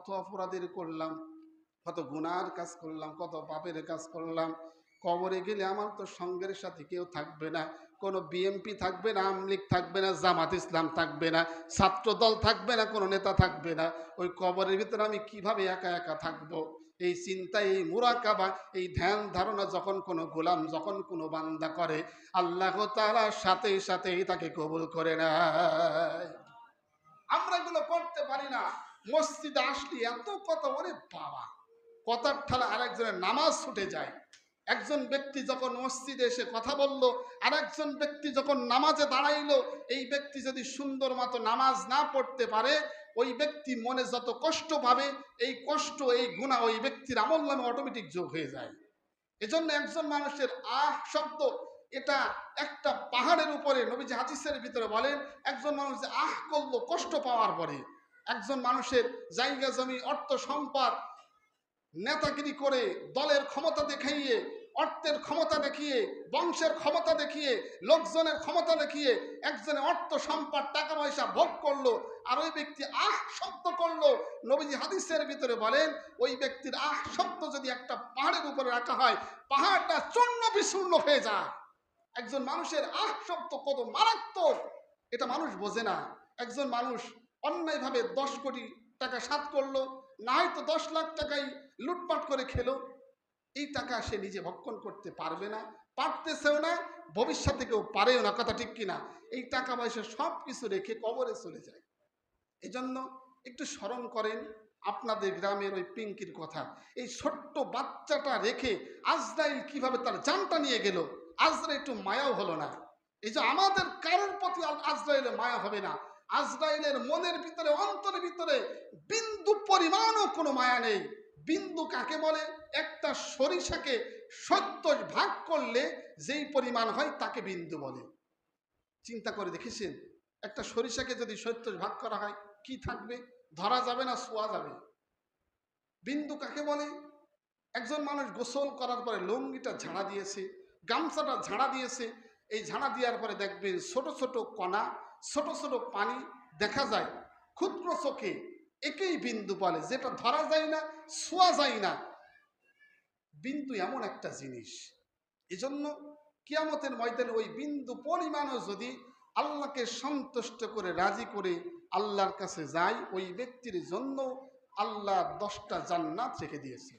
কত অপরাধের করলাম, কত গুনার কাজ করলাম, কত পাপের কাজ করলাম। কবরে গেলে আমার তো সঙ্গের সাথে কেউ থাকবে না, কোনো বিএমপি থাকবে না আমলিগ থাকবে না, জামাত ইসলাম থাকবে না, ছাত্র দল থাকবে না, কোনো নেতা থাকবে না। ওই কবরের ভিতরে আমি কীভাবে একা একা থাকব? এই চিন্তা, এই মুরাকাবা, এই ধ্যান ধারণা যখন কোনো গোলাম, যখন কোনো বান্দা করে, আল্লাহ তাআলা সাথে সাথেই তাকে কবুল করে নেয়। আমরা এগুলো করতে পারি না। মসজিদে আসলে এত কথা, ওরে বাবা। কথার ঠালা আরেকজনের নামাজ ছুটে যায়। একজন ব্যক্তি যখন মসজিদে এসে কথা বলল, আরেকজন ব্যক্তি যখন নামাজে দাঁড়াইলো, এই ব্যক্তি যদি সুন্দর মতো নামাজ না পড়তে পারে, ওই ব্যক্তি মনে যত কষ্ট পাবে, এই কষ্ট, এই গুণা ওই ব্যক্তির আমল নামে অটোমেটিক যোগ হয়ে যায়। এজন্য একজন মানুষের আহ শব্দ, এটা একটা পাহাড়ের উপরে নবীজি হাদিসের ভিতরে বলেন, একজন মানুষ আহ করল কষ্ট পাওয়ার পরে একজন মানুষের জায়গা, জমি, অর্থ, সম্পদ নেতাগিরি করে দলের ক্ষমতা দেখাইয়ে, অর্থের ক্ষমতা দেখিয়ে, বংশের ক্ষমতা দেখিয়ে, লোকজনের ক্ষমতা দেখিয়ে একজনে অর্থ, সম্পদ, টাকা পয়সা ভোগ করল আর ওই ব্যক্তি আহ শব্দ করল। নবীজি হাদিসের ভিতরে বলেন, ওই ব্যক্তির আহ শব্দ যদি একটা পাহাড়ের উপরে রাখা হয়, পাহাড়টা চূর্ণ বিচূর্ণ হয়ে যায়। একজন মানুষের আহ শব্দ কত মারাত্মক, এটা মানুষ বোঝে না। একজন মানুষ অন্যায়ভাবে দশ কোটি টাকা সাত করল না হয়তো দশ লাখ টাকাই লুটপাট করে খেলো। এই টাকা সে নিজে ভক্ষণ করতে পারবে না, পারতেছেও না, ভবিষ্যতে কেউ পারেও না, কথা ঠিক কিনা? এই টাকা পয়সা সব কিছু রেখে কবরে চলে যায়। এজন্য একটু স্মরণ করেন আপনাদের গ্রামের ওই পিঙ্কির কথা। এই ছোট্ট বাচ্চাটা রেখে আজরাইল কীভাবে তার জানটা নিয়ে গেল? আজরা একটু মায়াও হলো না। এই যে আমাদের কারোর প্রতি আজরাইলের মায়া হবে না। আজরাইলের মনের ভিতরে, অন্তরের ভিতরে বিন্দু পরিমাণও কোনো মায়া নেই। বিন্দু কাকে বলে? একটা সরিষাকে সত্তর ভাগ করলে যেই পরিমাণ হয় তাকে বিন্দু বলে। চিন্তা করে দেখেছেন? একটা সরিষাকে যদি সত্তর ভাগ করা হয়, কি থাকবে? ধরা যাবে না, শোয়া যাবে? বিন্দু কাকে বলে? একজন মানুষ গোসল করার পরে লুঙ্গিটা ঝাড়া দিয়েছে, গামছাটা ঝাড়া দিয়েছে, এই ঝাড়া দেওয়ার পরে দেখবেন ছোট ছোট কণা ছোট ছোট পানি দেখা যায়, ক্ষুদ্র চোখে একেই বিন্দু বলে, যেটা ধরা যায় না ছোঁয়া যায় না। বিন্দু এমন একটা জিনিস। এজন্য কিয়ামতের ময়দানে ওই বিন্দু পরিমাণও যদি আল্লাহকে সন্তুষ্ট করে, রাজি করে আল্লাহর কাছে যায়, ওই ব্যক্তির জন্য আল্লাহ দশটা জান্নাত রেখে দিয়েছে।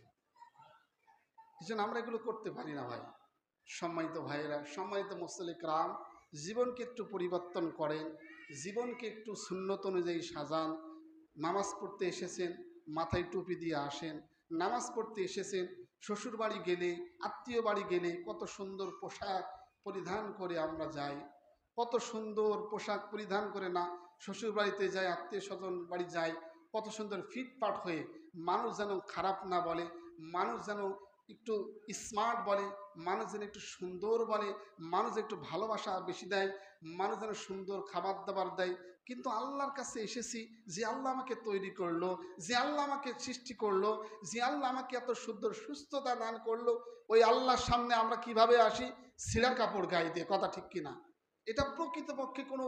এই আমরা এগুলো করতে পারি না ভাই। সম্মানিত ভাইয়েরা, সম্মানিত মুসলিক রাম জীবনকে একটু পরিবর্তন করেন, জীবনকে একটু সুন্নত অনুযায়ী সাজান। নামাজ পড়তে এসেছেন, মাথায় টুপি দিয়ে আসেন। নামাজ পড়তে এসেছেন, শ্বশুর বাড়ি গেলে, আত্মীয় বাড়ি গেলে কত সুন্দর পোশাক পরিধান করে আমরা যাই। কত সুন্দর পোশাক পরিধান করে না শ্বশুর বাড়িতে যাই আত্মীয় স্বজন বাড়ি যাই কত সুন্দর ফিটপাট হয়ে মানুষ যেন খারাপ না বলে, মানুষ যেন একটু স্মার্ট বলে মানুষ যেন একটু সুন্দর বলে, মানুষ একটু ভালোবাসা বেশি দেয়, মানুষ যেন সুন্দর খাবার দাবার দেয়। কিন্তু আল্লাহর কাছে এসেছি যে আল্লাহ আমাকে তৈরি করল, যে আল্লাহ আমাকে সৃষ্টি করল, যে আল্লাহ আমাকে এত সুন্দর সুস্থতা দান করল। ওই আল্লাহর সামনে আমরা কীভাবে আসি? ছিঁড়া কাপড় গায়ে দিয়ে, কথা ঠিক কিনা? এটা প্রকৃতপক্ষে কোনো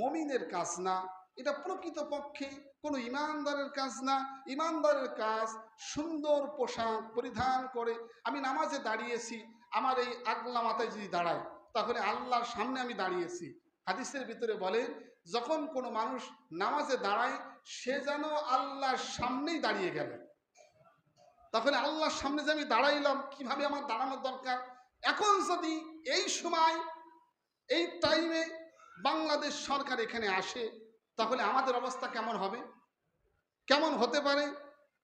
মমিনের কাজ না। এটা প্রকৃতপক্ষে কোনো ইমানদারের কাজ না। ইমানদারের কাজ সুন্দর পোশাক পরিধান করে। আমি নামাজে দাঁড়িয়েছি, আমার এই আগলা মাথায় যদি দাঁড়ায়, তাহলে আল্লাহর সামনে আমি দাঁড়িয়েছি। হাদিসের ভিতরে বলে, যখন কোনো মানুষ নামাজে দাঁড়ায়, সে যেন আল্লাহর সামনেই দাঁড়িয়ে গেল। তাহলে আল্লাহর সামনে যে আমি দাঁড়াইলাম, কীভাবে আমার দাঁড়ানোর দরকার? এখন যদি এই সময়, এই টাইমে বাংলাদেশ সরকার এখানে আসে তাহলে আমাদের অবস্থা কেমন হবে? কেমন হতে পারে?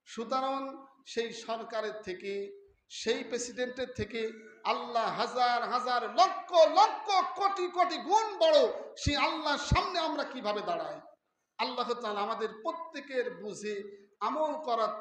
সুতরাং সেই সরকারের থেকে, সেই প্রেসিডেন্টের থেকে আল্লাহ হাজার হাজার লক্ষ লক্ষ কোটি কোটি গুণ বড় সেই আল্লাহর সামনে আমরা কীভাবে দাঁড়াই? আল্লাহ আমাদের প্রত্যেকের বুঝে আমল করার